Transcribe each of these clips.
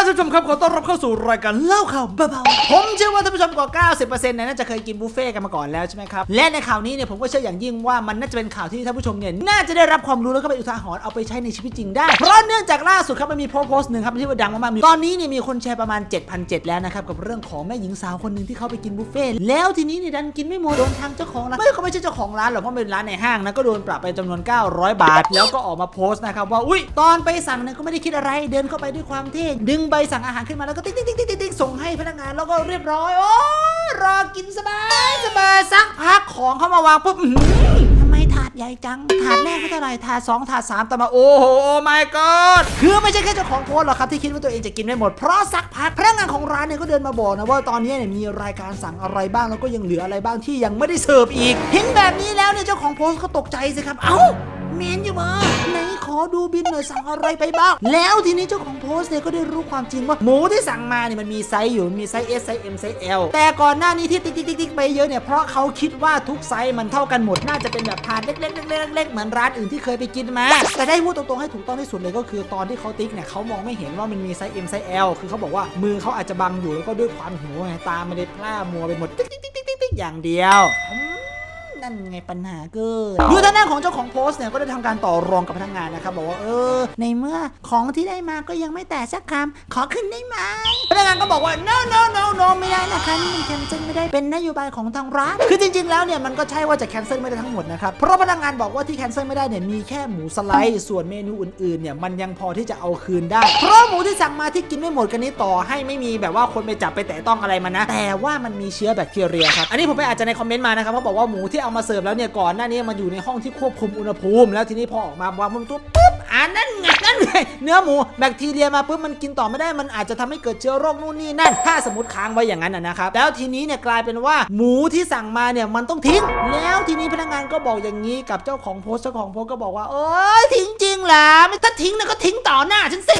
ครับท่านผู้ชมครับขอต้อนรับเข้าสู่รายการเล่าข่าวเบาๆผมเชื่อว่าท่านผู้ชมกว่า90%เนี่ยน่าจะเคยกินบุฟเฟ่กันมาก่อนแล้วใช่ไหมครับ และในข่าวนี้เนี่ยผมก็เชื่ออย่างยิ่งว่ามันน่าจะเป็นข่าวที่ท่านผู้ชมเนี่ยน่าจะได้รับความรู้แล้วก็เป็นอุทาหรณ์เอาไปใช้ในชีวิตจริงได้ เพราะเนื่องจากล่าสุดครับมันมีโพสต์หนึ่งครับที่ว่าดังมากๆมีตอนนี้เนี่ยมีคนแชร์ประมาณ 7,700แล้วนะครับกับเรื่องของแม่หญิงสาวคนหนึ่งที่เขาไปกินบุฟเฟ่แล้วทีนี้เนี่ยดันกินไม่หมดโดนทางเจ้าของร้านไม่เขาไม่ใช่เจ้าของร้านหรอกเพราะเป็นร้านในห้างนะก็โดนปรับไปจำนวน 900 บาท แล้วก็ออกมาโพสต์นะครับว่าอุ้ยตอนไปสั่งเนี่ยก็ไม่ได้คิดอะไรเดินเข้าไปด้วยความเท่ดึงใบสั่งอาหารขึ้นมาแล้วก็ติ๊งติ๊งติ๊งติ๊งติ๊งส่งให้พนักงานแล้วก็เรียบร้อยโอ้รอกินสบายสบายสักพักของเข้ามาวางปุ๊บทำไมถาดใหญ่จัง ถาดแรกไม่เท่าไหร่ถาดสองถาดสามต่อมาโอ้โหโอ้ my god คือไม่ใช่แค่เจ้าของโพสต์หรอกครับที่คิดว่าตัวเองจะกินไม่หมด เพราะสักพักพนักงานของร้านเนี่ยก็เดินมาบอกนะว่าตอนนี้เนี่ยมีรายการสั่งอะไรบ้างแล้วก็ยังเหลืออะไรบ้างที่ยังไม่ได้เสิร์ฟอีก เห็นแบบนี้แล้วเนี่ยเจ้าของโพสต์ก็ตกใจสิครับ เอ้าเมนอยู่มาไหน ดูบินหน่อยสั่งอะไรไปบ้าง แล้วทีนี้เจ้าของโพสต์เนี่ยก็ได้รู้ความจริงว่าหมูที่สั่งมาเนี่ยมันมีไซส์อยู่มีไซส์ S ไซส์ M ไซส์ L แต่ก่อนหน้านี้ที่ติ๊กติ๊กติ๊กไปเยอะเนี่ยเพราะเขาคิดว่าทุกไซส์มันเท่ากันหมดน่าจะเป็นแบบถาดเล็กๆเล็กๆเล็กๆเหมือนร้านอื่นที่เคยไปกินมาแต่ได้พูดตรงๆให้ถูกต้องที่สุดเลยก็คือตอนที่เขาติ๊กเนี่ยเขามองไม่เห็นว่ามันมีไซส์ M ไซส์ L คือเขาบอกว่ามือเขาอาจจะบังอยู่แล้วก็ด้วยความหิวไงตาไม่ได้พร่ามัวไปหมดติ๊กติ๊กติ๊กติ๊กอย่างเดียวอืม นั่นไงปัญหาเกิดดูทางด้านของเจ้าของโพสต์เนี่ยก็ได้ทำการต่อรองกับพนักงานนะครับบอกว่าเออ ในเมื่อของที่ได้มาก็ยังไม่แตะสักคำขอขึ้นได้ไหมพนักงานก็บอกว่า no no no no ไม่ได้นะคะนี่มันแคนเซิลไม่ได้เป็นนโยบายของทางร้านคือจริง ๆ แล้วเนี่ยมันก็ใช่ว่าจะแคนเซิลไม่ได้ทั้งหมดนะครับเพราะพนักงานบอกว่าที่แคนเซิลไม่ได้เนี่ยมีแค่หมูสไลด์ส่วนเมนูอื่นๆเนี่ยมันยังพอที่จะเอาคืนได้ เพราะหมูที่สั่งมาที่กินไม่หมดกันนี้ต่อให้ไม่มีแบบว่าคนไปจับไปแตะต้องอะไรมันนะแต่ว่ามันมีเชื้อแบคทีเรียครับอันนี้ผมไปอาจจะในคอมเมนต์มานะครับเขาบอกว่าหมูที่เอามาเสิร์ฟแล้วเนี่ยก่อนหน้านี้มันอยู่ในห้องที่ควบคุมอุณหภูมิ แล้วทีนี้พอออกมาวางบนโต๊ะปุ๊บอ่านั่นไงนั่นไงเนื้อหมูแบคทีเรียมาปุ๊บมันกินต่อไม่ได้มันอาจจะทำให้เกิดเชื้อโรคนู่นนี่นั่นถ้าสมมติค้างไว้อย่างนั้นนะครับแล้วทีนี้เนี่ยกลายเป็นว่าหมูที่สั่งมาเนี่ยมันต้องทิ้ง แล้วทีนี้พนักงานก็บอกอย่างนี้กับเจ้าของโพสต์เจ้าของโพสต์ก็บอกว่าเอ้ยทิ้งจริงเหรอไม่ถ้าทิ้งเนี่ยก็ทิ้งต่อหน้าฉันสิ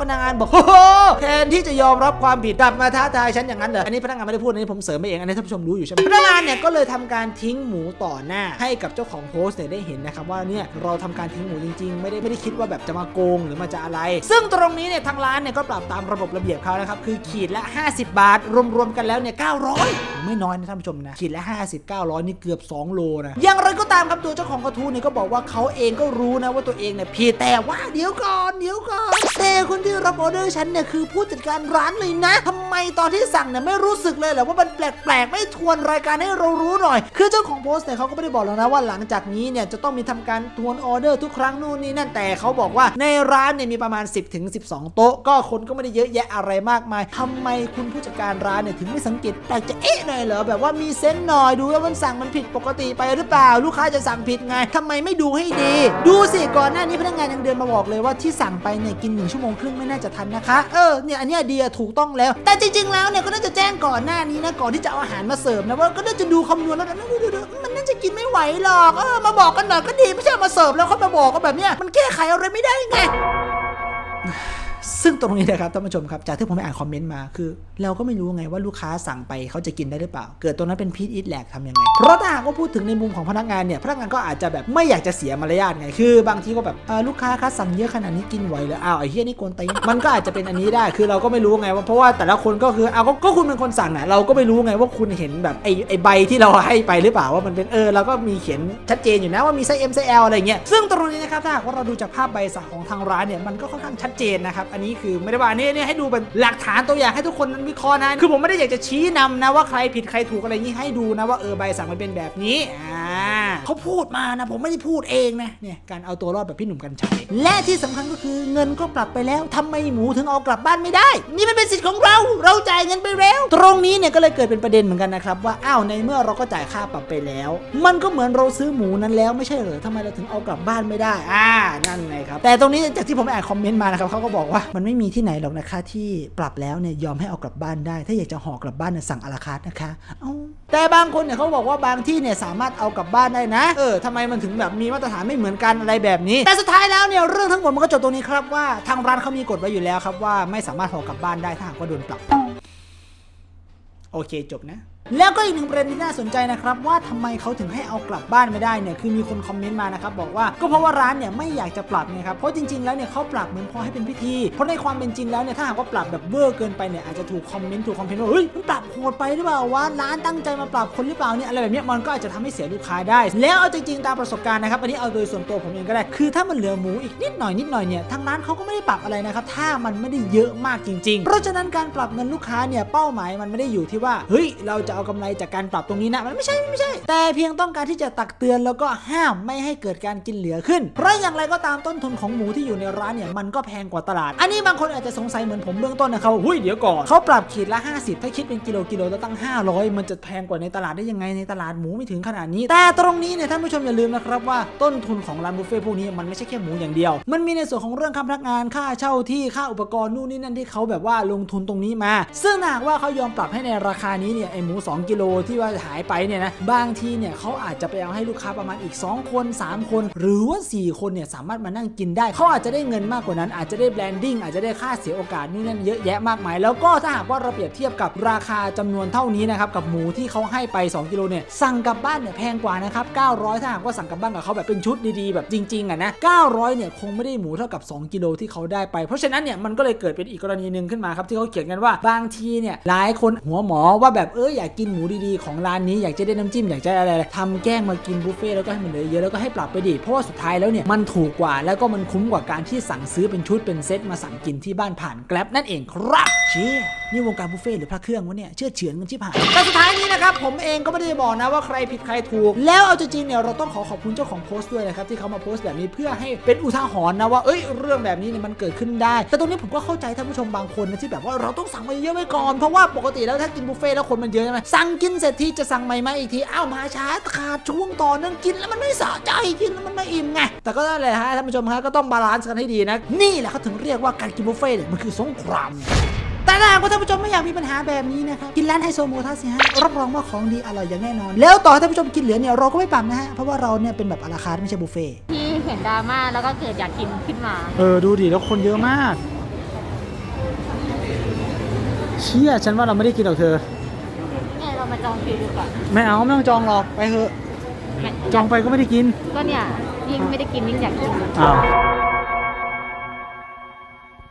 พนักงานบอกโอ้โหแทนที่จะยอมรับความผิดกลับมาท้าทายฉันอย่างนั้นเหรออันนี้พนักงานไม่ได้พูดอันนี้ผมเสริมไปเองอันนี้ท่านผู้ชมรู้อยู่ใช่ไหมพนักงานเนี่ยก็เลยทำการทิ้งหมูต่อหน้า ให้กับเจ้าของโพสต์เนี่ยได้เห็นนะครับว่าเนี่ยเราทำการทิ้งหมูจริงๆ ไม่ได้ไม่ได้คิดว่าแบบจะมาโกงหรือมาจะอะไร ซึ่งตรงนี้เนี่ยทางร้านเนี่ยก็ปรับตามระบบระเบียบเขานะครับคือขีดละ 50 บาท รวมๆกันแล้วเนี่ย900 ไม่น้อยนะท่านผู้ชมนะขีดละ 50 900 นี่เกือบ 2 โลนะอย่างไรก็ตามครับตัวเจ้าของกระทู้เนี่ยก็บอกว่าเขาเองก็รู้นะว่าตัวเองเนี่ยผิดแต่ว่าเดี๋ยวก่อนเดี๋ยวก่อนแต่คนที่รับออเดอร์ฉันเนี่ยคือผู้จัดการร้านเลยนะทำไมตอนที่สั่งเนี่ยไม่รู้สึกเลยเหรอว่ามันแปลกๆ ไม่ทวนรายการให้เรารู้หน่อย คือเจ้าของโพสต์เนี่ยเขาก็ไม่ได้บอกแล้วนะว่าหลังจากนี้เนี่ยจะต้องมีทำการทวนออเดอร์ทุกครั้งนู่นนี่นั่นแต่เขาบอกว่าในร้านเนี่ยมีประมาณ 10ถึง12 โต๊ะ ก็คนก็ไม่ได้เยอะแยะอะไรมากมายทำไมคุณผู้จัดการร้านเนี่ยถึงไม่สังเกตแปลกจะเอ๊ะหน่อยเหรอแบบว่ามีเซนหน่อยดูว่ามันสั่งมันผิดปกติไปหรือเปล่า ลูกค้าจะสั่งผิดไงทำไมไม่ดูให้ดี ดูสิก่อนหน้านี้พนักงานยังเดินมาบอกเลยว่าที่สั่งไปเนี่ยกินหนึ่งชั่วโมงครึ่งไม่น่าจะทันนะคะ เออเนี่ยอันเนี้ยดียถูกต้องแล้ว แต่จริง ๆ แล้วเนี่ยก็น่าจะแจ้งก่อนหน้านี้นะก่อนที่จะเอาอาหารมาเสิร์ฟนะว่าก็น่าจะดูคำนวณแล้วนะดูดูดูมันน่าจะกินไม่ไหวหรอกเออมาบอกกันหน่อยก็ดีไม่ใช่มาเสิร์ฟแล้วเขามาบอกกันแบบเนี้ยมันแก้ไขอะไรไม่ได้ไง ซึ่งตรงนี้นะครับท่านผู้ชมครับจากที่ผมไปอ่านคอมเมนต์มาคือ เราก็ไม่รู้ไงว่าลูกค้าสั่งไปเขาจะกินได้หรือเปล่า เกิดตรงนั้นเป็นพีทอิทแหลกทำยังไง เพราะถ้าหากว่าพูดถึงในมุมของพนักงานเนี่ยพนักงานก็อาจจะแบบไม่อยากจะเสียมารยาทไงคือบางทีก็แบบลูกค้าคะสั่งเยอะขนาดนี้กินไหวหรืออ้าวไอ้เฮียนี่กวนตีนมันก็อาจจะเป็นอันนี้ได้คือเราก็ไม่รู้ไงว่าเพราะว่าแต่ละคนก็คือเอาก็ก็คุณเป็นคนสั่งนะเราก็ไม่รู้ไงว่าคุณเห็นแบบไอ้ไอ้ใบที่เราให้ไปหรือเปล่าว่ามันเป็นเออเราก็มีเขียนชัดเจนอยู่นะว่ามีไซส์ M ไซส์ L อะไรเงี้ยซึ่งตรงนี้นะครับถ้าหากว่าเราดูจากภาพใบสั่งของทางร้านเนี่ยมันก็ค่อนข้างชัดเจนนะครับอันนี้คือไม่ได้ว่าอันนี้เนี่ยให้ดูเป็นหลักฐานตัวอย่างให้ทุกคนนั้นวิเคราะห์นะคือผมไม่ได้อยากจะชี้นำนะว่าใครผิดใครถูกอะไรนี้ให้ดูนะว่าเออใบสั่งมันเป็นแบบนี้อ่า เขาพูดมานะ ผมไม่ได้พูดเองนะเนี่ยการเอาตัวรอดแบบพี่หนุ่มกัญชัยและที่สำคัญก็คือเงินก็ปรับไปแล้วทำไมหมูถึงเอากลับบ้านไม่ได้ นี่มันเป็นสิทธิ์ของเรา เราจ่ายเงินไปแล้ว ตรงนี้เนี่ยก็เลยเกิดเป็นประเด็นเหมือนกันนะครับว่าอ้าวในเมื่อเราก็จ่ายค่าปรับไปแล้ว มันก็เหมือนเราซื้อหมูนั้นแล้วไม่ใช่เหรอทำไมเราถึงเอากลับบ้านไม่ได้อ่านั่นไงครับแต่ตรงนี้จากที่ผมอ่านคอมเมนต์มานะครับเขาก็บอกว่ามันไม่มีที่ไหนหรอกนะคะที่ปรับแล้วเนี่ยยอมให้เอากลับบ้านได้ ถ้าอยากจะห่อกลับบ้านเนี่ยสั่งอาราคาร์ทนะคะแต่บางคนเนี่ยเขาบอกว่าบางที่เนี่ยสามารถเอากลับบ้านได้นะ เออทำไมมันถึงแบบมีมาตรฐานไม่เหมือนกันอะไรแบบนี้ แต่สุดท้ายแล้วเนี่ยเรื่องทั้งหมดมันก็จบตรงนี้ครับว่าทางร้านเขามีกฎไว้อยู่แล้วครับว่าไม่สามารถห่อกลับบ้านได้ถ้าหากว่าโดนปรับ โอเคจบนะ แล้วก็อีกหนึ่งประเด็นที่น่าสนใจนะครับว่าทำไมเขาถึงให้เอากลับบ้านไม่ได้เนี่ยคือมีคนคอมเมนต์มานะครับบอกว่าก็เพราะว่าร้านเนี่ยไม่อยากจะปรับไงครับเพราะจริงๆแล้วเนี่ยเขาปรับเหมือนพอให้เป็นพิธี เพราะในความเป็นจริงแล้วเนี่ยถ้าหากว่าปรับแบบเวอร์เกินไปเนี่ยอาจจะถูกคอมเมนต์ถูกคอมเพลนว่าเฮ้ยมันปรับโหดไปหรือเปล่าวะร้านตั้งใจมาปรับคนหรือเปล่าเนี่ยอะไรแบบนี้มันก็อาจจะทำให้เสียลูกค้าได้ แล้วเอาจริงๆตามประสบการณ์นะครับอันนี้เอาโดยส่วนตัวผมเองก็ได้ คือถ้ามันเหลือหมูอีกนิดหน่อยนิดหน่อยเนี่ยทางร้านเขาก็ไม่ได้ปรับอะไรนะครับถ้ามันไม่ได้เยอะมากจริง ๆ เพราะฉะนั้นการปรับเงินลูกค้าเนี่ยเป้าหมายมันไม่ได้อยู่ที่ว่าเฮ้ยเราจะเอากำไรจากการปรับตรงนี้นะมันไม่ใช่ไม่ใช่ แต่เพียงต้องการที่จะตักเตือนแล้วก็ห้ามไม่ให้เกิดการกินเหลือขึ้น เพราะอย่างไรก็ตามต้นทุนของหมูที่อยู่ในร้านเนี่ยมันก็แพงกว่าตลาด อันนี้บางคนอาจจะสงสัยเหมือนผมเบื้องต้นนะครับว่าหุ้ยเดี๋ยวก่อนเขาปรับขีดละ 50 ถ้าคิดเป็นกิโลกิโลละตั้ง 500 มันจะแพงกว่าในตลาดได้ยังไงในตลาดหมูไม่ถึงขนาดนี้ แต่ตรงนี้เนี่ยท่านผู้ชมอย่าลืมนะครับว่าต้นทุนของร้านบุฟเฟ่ต์พวกนี้มันไม่ใช่แค่หมูอย่างเดียว มันมีในส่วนของเรื่องค่าพนักงานค่าเช่าที่ค่าอุปกรณ์นู่นนี่นั่นที่เขาแบบว่าลงทุนตรงนี้มา ซึ่งถ้าหากว่าเขายอมปรับให้ในราคานี้เนี่ยไอหมู2 กิโลที่ว่าหายไปเนี่ยนะบางทีเนี่ยเขาอาจจะไปเอาให้ลูกค้าประมาณอีก 2 คน 3 คน หรือว่า 4 คนเนี่ยสามารถมานั่งกินได้เขาอาจจะได้เงินมากกว่านั้น อาจจะได้แบรนดิ้งอาจจะได้ค่าเสียโอกาสนู่นนั่นเยอะแยะมากมาย แล้วก็ถ้าหากว่าเราเปรียบเทียบกับราคาจำนวนเท่านี้นะครับกับหมูที่เขาให้ไป 2 กิโลเนี่ยสั่งกลับบ้านเนี่ยแพงกว่านะครับ900ถ้าหากว่าสั่งกลับบ้านกับเขาแบบเป็นชุดดีๆแบบจริงๆอะนะ900เนี่ยคงไม่ได้หมูเท่ากับ 2 กิโลที่เขาได้ไป เพราะฉะนั้นเนี่ยมันก็เลยเกิดเป็นอีกกรณีหนึ่งขึ้นมาครับที่เขาเขียนกันว่าบางทีเนี่ยหลายคนหัวหมอว่าแบบเอออยากกินหมูดีๆของร้านนี้อยากจะได้น้ำจิ้มอยากจะอะไรทำแกล้งมากินบุฟเฟ่แล้วก็ให้มันเหลือเยอะแล้วก็ให้ปรับไปดิเพราะว่าสุดท้ายแล้วเนี่ยมันถูกกว่าแล้วก็มันคุ้มกว่าการที่สั่งซื้อเป็นชุดเป็นเซตมาสั่งกินที่บ้านผ่านแกล็บนั่นเองครับเชี่ยนี่วงการบุฟเฟ่หรือพระเครื่องวะเนี่ยเชื่อเฉือนกันชิบหายแต่สุดท้ายนี้นะครับผมเองก็ไม่ได้บอกนะว่าใครผิดใครถูก แล้วเอาจริงเนี่ยเราต้องขอขอบคุณเจ้าของโพสต์ด้วยนะครับที่เขามาโพสต์แบบนี้เพื่อให้เป็นอุทาหรณ์นะว่าเอ้ยเรื่องแบบนี้เนี่ยมันเกิดขึ้นได้ แต่ตรงนี้ผมก็เข้าใจท่านผู้ชมบางคนนะที่แบบว่าเราต้องสั่งมาเยอะไว้ก่อนเพราะว่าปกติแล้วถ้ากินบุฟเฟ่แล้วคนมันเยอะใช่ไหมสั่งกินเสร็จที่จะสั่งใหม่มาอีกทีอ้าวมาช้าขาดช่วงต่อเนื่องกินแล้วมันไม่สะใจกินแล้วมันไม่อิ่มไงแต่ก็นั่นแหละฮะท่านผู้ชมฮะก็ต้องบาลานซ์กันให้ดีนะนี่แหละเขาถึงเรียกว่าการกินบุฟเฟ่ต์เนี่ยมันคือสงครามแต่ถ้าหากว่าท่านผู้ชมไม่อยากมีปัญหาแบบนี้นะครับกินร้านไฮโซโมทัสสิฮะรับรองว่าของดีอร่อยอย่างแน่นอน แล้วต่อให้ท่านผู้ชมกินเหลือเนี่ยเราก็ไม่ปรับนะฮะเพราะว่าเราเนี่ยเป็นแบบอาราคาร์ทไม่ใช่บุฟเฟ่ต์ที่เห็นดราม่าแล้วก็เกิดอยากกินขึ้นมา เออดูดิแล้วคนเยอะมาก เชี่ยฉันว่าเราไม่ได้กินหรอกเธอเนี่ยเรา มาจองคิวดูก่อน ไม่เอาไม่ต้องจองหรอกไปเถอะแม่จองไปก็ไม่ได้กิน ก็เนี่ยยิ่งไม่ได้กินยิ่งอยากกิน อ้าว